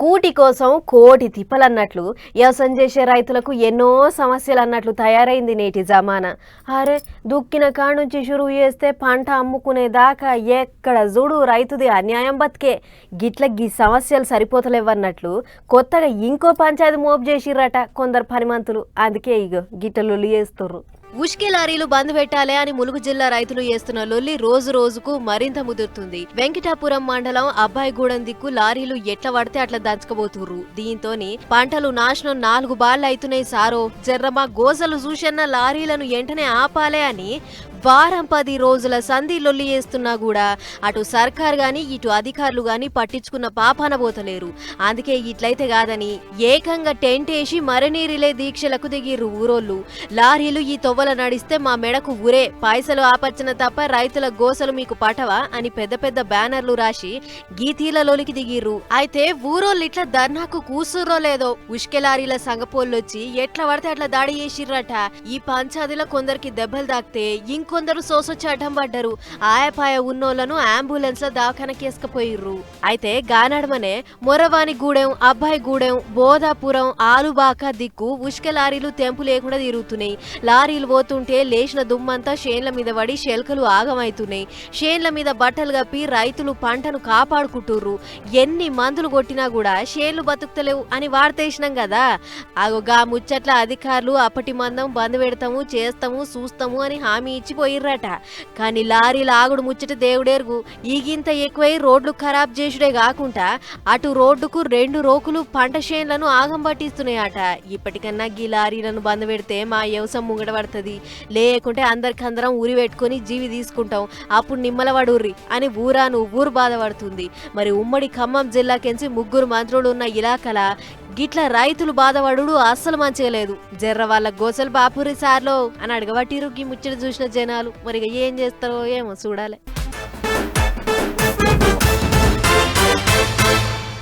కూటి కోసం కోటి తిప్పలన్నట్లు వ్యవసాయం చేసే రైతులకు ఎన్నో సమస్యలు అన్నట్లు తయారైంది నేటి జమానా. అరే దుక్కిన కాడ నుంచి షురువు చేస్తే పంట అమ్ముకునే దాకా ఎక్కడ చూడు రైతుది అన్యాయం బతికే. గిట్ల గీ సమస్యలు సరిపోతలేవన్నట్లు కొత్తగా ఇంకో పంచాయతీ మోపు చేసిర్రట కొందరు పనిమంతులు. అందుకే ఇగో గిట్ల లొల్లి చేస్తుర్రు. ఉష్కే లారీలు బంద్ పెట్టాలే అని ములుగు జిల్లా రైతులు చేస్తున్న లొల్లి రోజు రోజుకు మరింత ముదురుతుంది. వెంకటాపురం మండలం అబ్బాయిగూడెం దిక్కు లారీలు ఎట్లా పడితే అట్లా దంచకబోతుర్రు. దీంతోని పంటలు నాశనం నాలుగు బాళ్ళు అవుతున్నాయి సారో. జర్రమా గోజలు చూసన్న లారీలను వెంటనే ఆపాలే అని వారం పది రోజుల సంధి లొల్లి చేస్తున్నా కూడా అటు సర్కార్ గాని ఇటు అధికారులు గాని పట్టించుకున్న పాపాన పోతలేరు. అందుకే ఇట్లయితే కాదని ఏకంగా టెంట్ వేసి మరణీరిలే దీక్షలకు దిగిర్రు ఊరోళ్ళు. లారీలు ఈ తొవ్వల నడిస్తే మా మెడకు ఊరే. పైసలు ఆపచ్చిన తప్ప రైతుల గోసలు మీకు పటవా అని పెద్ద పెద్ద బ్యానర్లు రాసి గీతీలలోనికి దిగిర్రు. అయితే ఊరోళ్ళు ఇట్లా ధర్నాకు కూసుర్రో లేదో? ఉష్కె లారీల సంగపోళ్ళొచ్చి ఎట్లా పడితే అట్లా దాడి చేసిర్రట. ఈ పంచాదిలో కొందరికి దెబ్బలు తాకితే ఇంకో కొందరు సోసొచ్చి అడ్డం పడ్డారు. ఆయాపాయ ఉన్నోళ్ళను అంబులెన్స్లో దవాఖానకి అయితే గానడమనే మొరవాని గూడెం అబ్బాయి గూడెం బోధాపురం ఆలుబాక దిక్కు ఉష్క లారీలు తెంపు లేకుండా తిరుగుతున్నాయి లారీలు పోతుంటే లేచిన దుమ్మంతా షేన్ల మీద పడి షెల్కలు ఆగమవుతున్నాయి షేన్ల మీద బట్టలు కప్పి రైతులు పంటను కాపాడుకుంటుర్రు. ఎన్ని మందులు కొట్టినా కూడా షేన్లు బతుకుతలేవు అని వార్తేసినాం కదా. అగోగా ముచ్చట్ల అధికారులు అప్పటి మందం బంద్ పెడతాము చేస్తాము చూస్తాము అని హామీ ఇచ్చి పోయిర్రట. కానీ లారీల ఆగుడు ముచ్చట దేవుడేరుగు ఈగింత ఎక్కువై రోడ్లు ఖరాబ్ చేసుడే కాకుండా అటు రోడ్డుకు రెండు రోకులు పంట చేన్లను ఆగం పట్టిస్తున్నాయట. ఇప్పటికన్నా గీ లారీలను బంద్ పెడితే మా వ్యవసాయం ముంగడబడుతుంది. లేకుంటే అందరికందరం ఉరి పెట్టుకొని జీవి తీసుకుంటాం. అప్పుడు నిమ్మలవాడుర్రి అని ఊరాను ఊరు బాధపడుతుంది. మరి ఉమ్మడి ఖమ్మం జిల్లాకెంచి ముగ్గురు మంత్రులు ఉన్న ఇలాకల గిట్ల రైతులు బాధపడుడు అస్సలు మంచిగా లేదు. జర్ర వాళ్ళ గోసలు బాపురి సార్లో అని అడగబట్టిరు ఈ ముచ్చట చూసిన జనాలు. మరి ఏం చేస్తారో ఏమో చూడాలి.